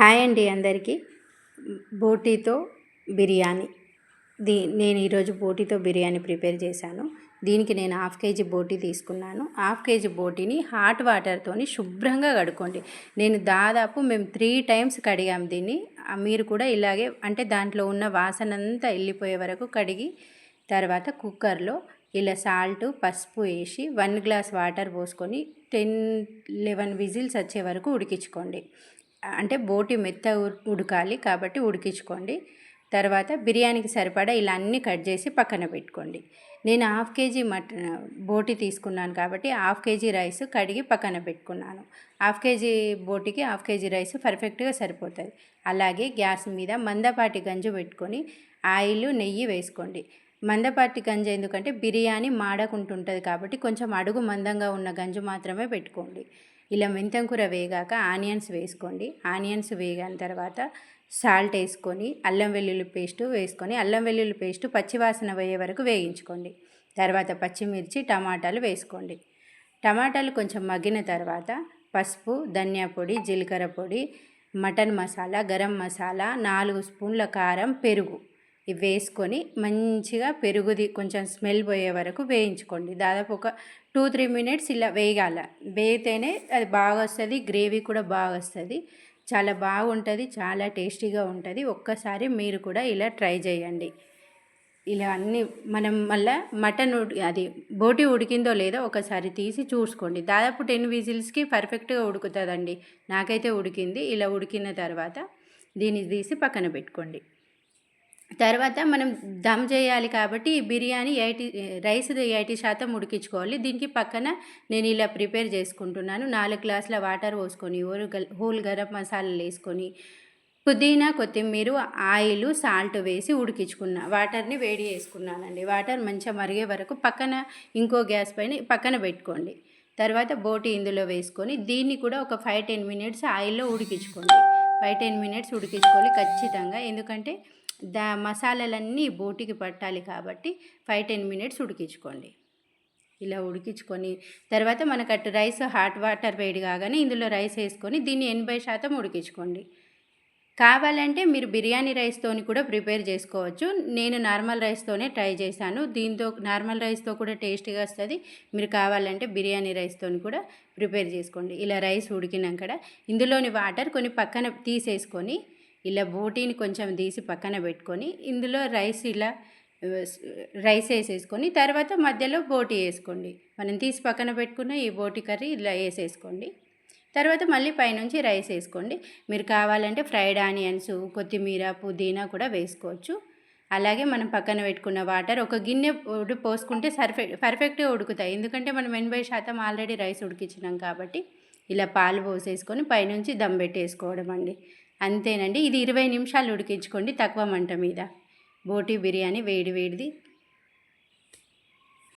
Hi అండి అందరికీ. బోటీతో బిర్యానీ. దీ నేను ఈరోజు బోటీతో బిర్యానీ ప్రిపేర్ చేశాను. దీనికి నేను హాఫ్ కేజీ బోటీ తీసుకున్నాను. హాఫ్ కేజీ బోటీని హాట్ వాటర్తోని శుభ్రంగా కడుక్కోండి నేను దాదాపు మేము త్రీ టైమ్స్ కడిగాం దీన్ని. మీరు కూడా ఇలాగే అంటే దాంట్లో ఉన్న వాసన అంతా వెళ్ళిపోయే వరకు కడిగి తర్వాత కుక్కర్లో ఇలా సాల్ట్ పసుపు వేసి వన్ గ్లాస్ వాటర్ పోసుకొని టెన్ లెవెన్ విజిల్స్ వచ్చే వరకు ఉడికించుకోండి. అంటే బోటి మెత్త ఉడకాలి కాబట్టి ఉడికించుకోండి. తర్వాత బిర్యానీకి సరిపడా ఇలా అన్నీ కట్ చేసి పక్కన పెట్టుకోండి. నేను హాఫ్ కేజీ మటన్ బోటి తీసుకున్నాను కాబట్టి హాఫ్ కేజీ రైస్ కడిగి పక్కన పెట్టుకున్నాను. హాఫ్ కేజీ బోటికి హాఫ్ కేజీ రైస్ పర్ఫెక్ట్గా సరిపోతుంది అలాగే గ్యాస్ మీద మందపాటి గంజు పెట్టుకొని ఆయిల్ నెయ్యి వేసుకోండి. మందపాటి గంజు ఎందుకంటే బిర్యానీ మాడకుంటుంటుంది కాబట్టి కొంచెం అడుగు మందంగా ఉన్న గంజు మాత్రమే పెట్టుకోండి. ఇలా మెంతం కూర వేగాక ఆనియన్స్ వేసుకోండి. ఆనియన్స్ వేగిన తర్వాత సాల్ట్ వేసుకొని అల్లం వెల్లుల్లి పేస్ట్ వేసుకొని అల్లం వెల్లుల్లి పేస్ట్ పచ్చివాసన పోయే వరకు వేయించుకోండి. తర్వాత పచ్చిమిర్చి టమాటాలు వేసుకోండి. టమాటాలు కొంచెం మగ్గిన తర్వాత పసుపు ధనియా పొడి జీలకర్ర పొడి మటన్ మసాలా గరం మసాలా నాలుగు స్పూన్ల కారం పెరుగు. ఇవి వేసుకొని మంచిగా పెరుగుది కొంచెం స్మెల్ పోయే వరకు వేయించుకోండి. దాదాపు ఒక టూ త్రీ మినిట్స్ ఇలా వేయాల వేయితేనే అది బాగా వస్తుంది గ్రేవీ కూడా బాగా వస్తుంది చాలా బాగుంటుంది చాలా టేస్టీగా ఉంటుంది. ఒక్కసారి మీరు కూడా ఇలా ట్రై చేయండి. ఇలా అన్ని మనం మళ్ళీ మటన్ అది బోటి ఉడికిందో లేదో ఒకసారి తీసి చూసుకోండి. దాదాపు టెన్ విజిల్స్కి పర్ఫెక్ట్గా ఉడుకుతుందండి. నాకైతే ఉడికింది. ఇలా ఉడికిన తర్వాత దీన్ని తీసి పక్కన పెట్టుకోండి. తర్వాత మనం దమ్ చేయాలి కాబట్టి ఈ బిర్యానీ ఎయిటీ రైస్ ఎయిటీ శాతం ఉడికించుకోవాలి. దీనికి పక్కన నేను ఇలా ప్రిపేర్ చేసుకుంటున్నాను. నాలుగు గ్లాసుల వాటర్ పోసుకొని హోల్ గరం మసాలాలు వేసుకొని పుదీనా కొత్తిమీర ఆయిల్ సాల్ట్ వేసి ఉడికించుకున్న వాటర్ని వేడి చేసుకున్నానండి. వాటర్ మంచిగా మరిగే వరకు పక్కన ఇంకో గ్యాస్ పైన పక్కన పెట్టుకోండి. తర్వాత బోటి ఇందులో వేసుకొని దీన్ని కూడా ఒక ఫైవ్ టెన్ మినిట్స్ ఆయిల్లో ఉడికించుకోండి. ఫైవ్ టెన్ మినిట్స్ ఉడికించుకోవాలి ఖచ్చితంగా. ఎందుకంటే దా మసాలాలన్నీ బోటికి పట్టాలి కాబట్టి ఫైవ్ టెన్ మినిట్స్ ఉడికించుకోండి. ఇలా ఉడికించుకొని తర్వాత మనకు అటు రైస్ హాట్ వాటర్ వేడి కాగానే ఇందులో రైస్ వేసుకొని దీన్ని ఎనభై శాతం ఉడికించుకోండి. కావాలంటే మీరు బిర్యానీ రైస్తోని కూడా ప్రిపేర్ చేసుకోవచ్చు. నేను నార్మల్ రైస్తోనే ట్రై చేశాను. దీంతో నార్మల్ రైస్తో కూడా టేస్టీగా వస్తుంది. మీరు కావాలంటే బిర్యానీ రైస్తోని కూడా ప్రిపేర్ చేసుకోండి. ఇలా రైస్ ఉడికినాక ఇందులోని వాటర్ కొన్ని పక్కన తీసేసుకొని ఇలా బోటీని కొంచెం తీసి పక్కన పెట్టుకొని ఇందులో రైస్ ఇలా రైస్ వేసేసుకొని తర్వాత మధ్యలో బోటీ వేసుకోండి. మనం తీసి పక్కన పెట్టుకున్న ఈ బోటి కర్రీ ఇలా వేసేసుకోండి. తర్వాత మళ్ళీ పైనుంచి రైస్ వేసుకోండి. మీరు కావాలంటే ఫ్రైడ్ ఆనియన్స్ కొత్తిమీర పుదీనా కూడా వేసుకోవచ్చు. అలాగే మనం పక్కన పెట్టుకున్న వాటర్ ఒక గిన్నె పోసుకుంటే సర్ఫెక్ట్ పర్ఫెక్ట్గా ఉడుకుతాయి. ఎందుకంటే మనం ఎనభై శాతం ఆల్రెడీ రైస్ ఉడికించినాం కాబట్టి ఇలా పాలు పోసేసుకొని పైనుంచి దమ్ పెట్టేసుకోవడం అండి. అంతేనండి. ఇది ఇరవై నిమిషాలు ఉడికించుకోండి తక్కువ మంట మీద. బోటీ బిర్యానీ వేడి వేడిది